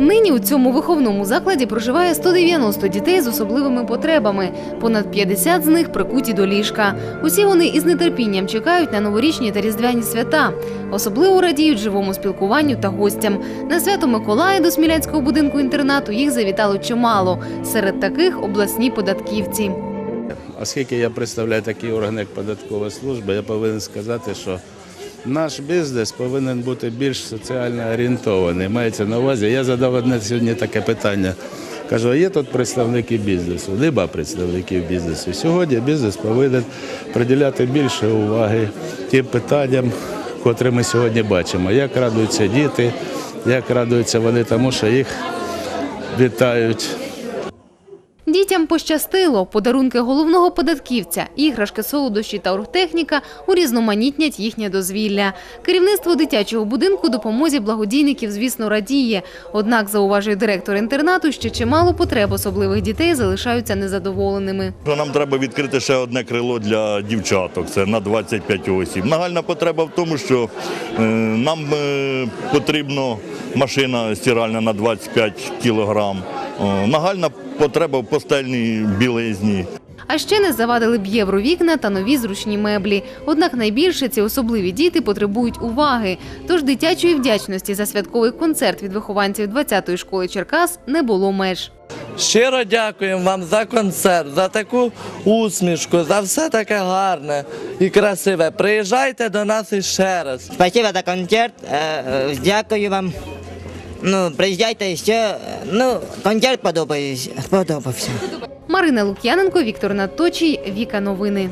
Нині у цьому виховному закладі проживає 190 дітей з особливими потребами. Понад 50 з них прикуті до ліжка. Усі вони із нетерпінням чекають на новорічні та різдвяні свята. Особливо радіють живому спілкуванню та гостям. На свято Миколая до Смілянського будинку інтернату їх завітало чимало. Серед таких обласні податківці. Оскільки я представляю такий орган, як податкова служба, я повинен сказати, що наш бізнес повинен бути більш соціально орієнтований. Мається на увазі. Я задав одне сьогодні таке питання. Кажу, а є тут представники бізнесу, нема представників бізнесу. Сьогодні бізнес повинен приділяти більше уваги тим питанням, котрі ми сьогодні бачимо. Як радуються діти, як радуються вони тому, що їх вітають. Дітям пощастило. Подарунки головного податківця, іграшки, солодощі та оргтехніка урізноманітнять їхнє дозвілля. Керівництво дитячого будинку допомозі благодійників, звісно, радіє. Однак, зауважує директор інтернату, ще чимало потреб особливих дітей залишаються незадоволеними. Нам треба відкрити ще одне крило для дівчаток. Це на 25 осіб. Нагальна потреба в тому, що е, нам е, потрібна машина стиральна на 25 кілограм. О, Нагальна потреба в постельній білизні. А ще не завадили б євровікна та нові зручні меблі. Однак найбільше ці особливі діти потребують уваги. Тож дитячої вдячності за святковий концерт від вихованців 20-ї школи Черкас не було меж. Щиро дякуємо вам за концерт, за таку усмішку, за все таке гарне і красиве. Приїжджайте до нас іще раз. Спасибо за концерт. Е, е, Дякую вам. Ну, приїжджайте ще. Ну, концерт подобається. Сподобався. Марина Лук'яненко, Віктор Наточий, Віка Новини.